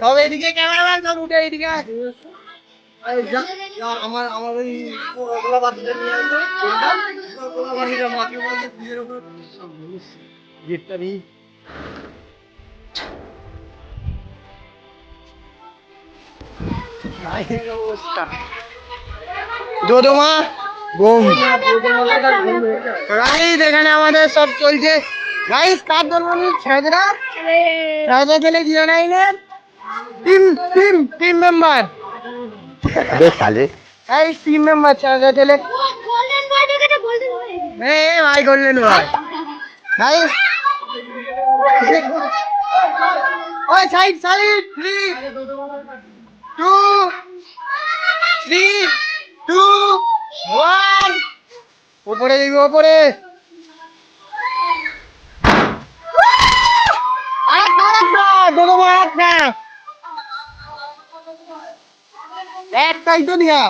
সব এদিকে ক্যামেরাম্যান সব উঠে এদিকে আয়। এই যা, যা, আমার আমার ওই ওগুলা বাচ্চাদের নিয়ে আসবে কোনটা? ওগুলা বাচ্চাদের মাকে বলছে, বিয়ের উপরে গেটটা নেই দোদমা বোম গাইস এখানে আমাদের সব চলছে। গাইস কার জন্য zero nine? Team team team member guys team member ছেলেরা ছেলে গোল্ডেন বয় দেখেছে গোল্ডেন বয় ভাই ভাই। ওই side side three two three two one উপরে যাবি উপরে। একটাই তো দিয়া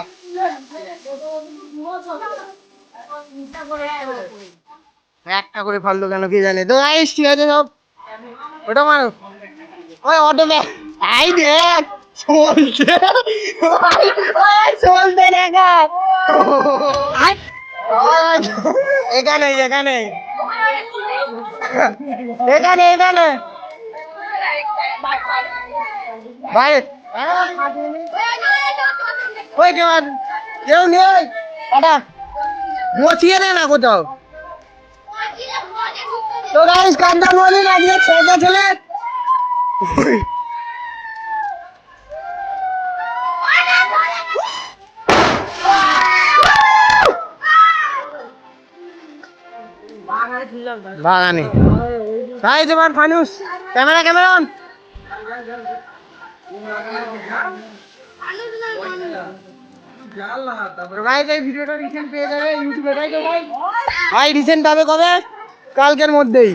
একটা করে ফাললো কেন কি জানে? তো আইস ঠিক আছে সব। ওটা মারো। ওই অটো দে আই দেখ, চলছে। চলতে এখানে এখানে এখানে এখানে। ভাই ওই আর- কেউ নেই? দে না কোথাও। তো গাইস কান্দা না যে ছেলে বাগানে। তাই তোমার ফানুস, ক্যামেরা ক্যামেরা ভাই রিসেন্ট হবে কবে? কালকের মধ্যেই।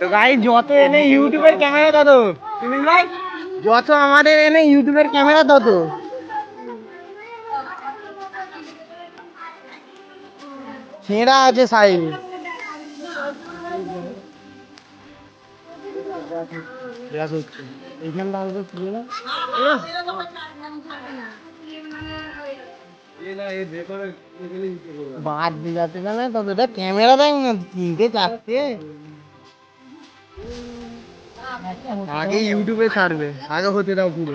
তো ভাই যত এনে ইউটিউবের ক্যামেরা তত। যত আমাদের এনে ইউটিউবের ক্যামেরা তত। ছেঁড়া আছে সাইড এইখানটা আসবে খুলে না? বাদ যাচ্ছে না এটা ক্যামেরা দেখ না তিনটে চারটে। আগে ইউটিউবে ছাড়বে আগে হতে দাও পুরো।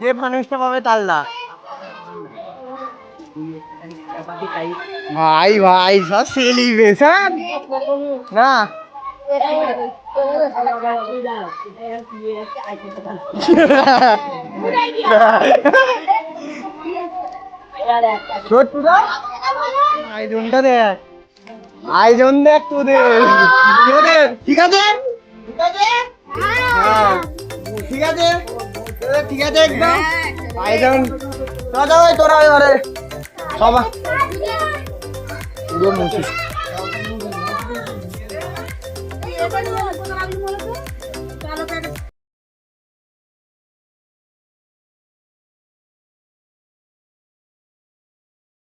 যে মানুষটা পাবে তাল্লা ভাই ভাই সব সেলিব্রেশন না। আয়োজনটা দেখ। আয়োজন দেখ তোদের। ঠিক আছে? ঠিক আছে? হ্যাঁ। ঠিক আছে? ঠিক আছে একদম। আয়োজন তোরা ওই তোরা ঘরে সবাই পুরো মুছিস।